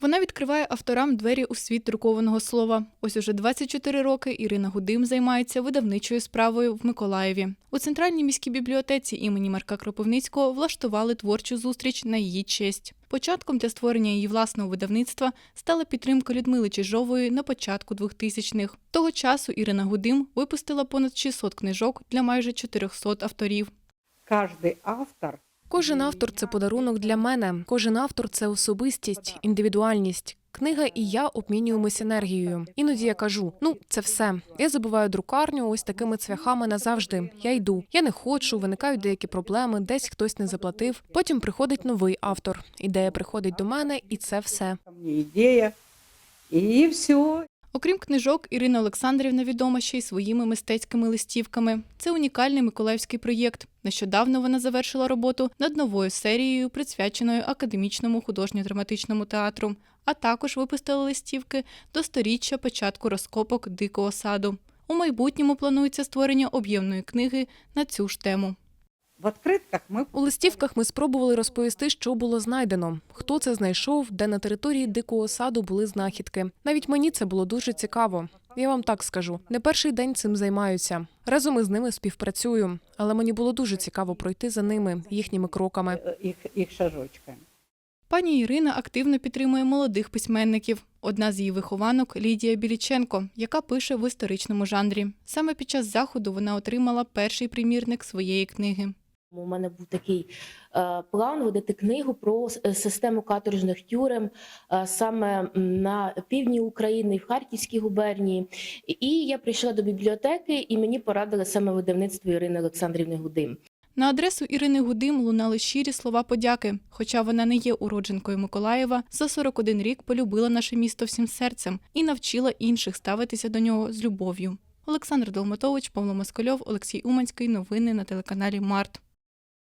Вона відкриває авторам двері у світ друкованого слова. Ось уже 24 роки Ірина Гудим займається видавничою справою в Миколаєві. У центральній міській бібліотеці імені Марка Кропивницького влаштували творчу зустріч на її честь. Початком для створення її власного видавництва стала підтримка Людмили Чижової на початку 2000-х. Того часу Ірина Гудим випустила понад 600 книжок для майже 400 авторів. Каждый автор Кожен автор це подарунок для мене. Кожен автор це особистість, індивідуальність. Книга і я обмінюємося енергією. Іноді я кажу: ну це все. Я забиваю друкарню ось такими цвяхами назавжди. Я йду. Я не хочу, виникають деякі проблеми, десь хтось не заплатив. Потім приходить новий автор. Ідея приходить до мене, і це все. идея, и все. Окрім книжок, Ірина Олександрівна відома ще й своїми мистецькими листівками. Це унікальний миколаївський проєкт. Нещодавно вона завершила роботу над новою серією, присвяченою академічному художньо-драматичному театру, а також випустила листівки до сторіччя початку розкопок дикого саду. У майбутньому планується створення об'ємної книги на цю ж тему. В открытках мы У листівках ми спробували розповісти, що було знайдено, хто це знайшов, де на території дикого саду були знахідки. Навіть мені це було дуже цікаво. Я вам так скажу, не перший день цим займаюся. Разом із ними співпрацюю, але мені було дуже цікаво пройти за ними, їхніми кроками. э, их, их шажочками. Пані Ірина активно підтримує молодих письменників. Одна з її вихованок Лідія Біліченко, яка пише в історичному жанрі. Саме під час заходу вона отримала перший примірник своєї книги. У мене був такий е, план видати книгу про е, систему каторжних тюрем е, саме на півдні України, в Харківській губернії. І я прийшла до бібліотеки, і мені порадили саме видавництво Ірини Олександрівни Гудим. На адресу Ірини Гудим лунали щирі слова подяки. Хоча вона не є уродженкою Миколаєва, за 41 рік полюбила наше місто всім серцем і навчила інших ставитися до нього з любов'ю. Олександр Долматович, Павло Москальов, Олексій Уманський. Новини на телеканалі Март.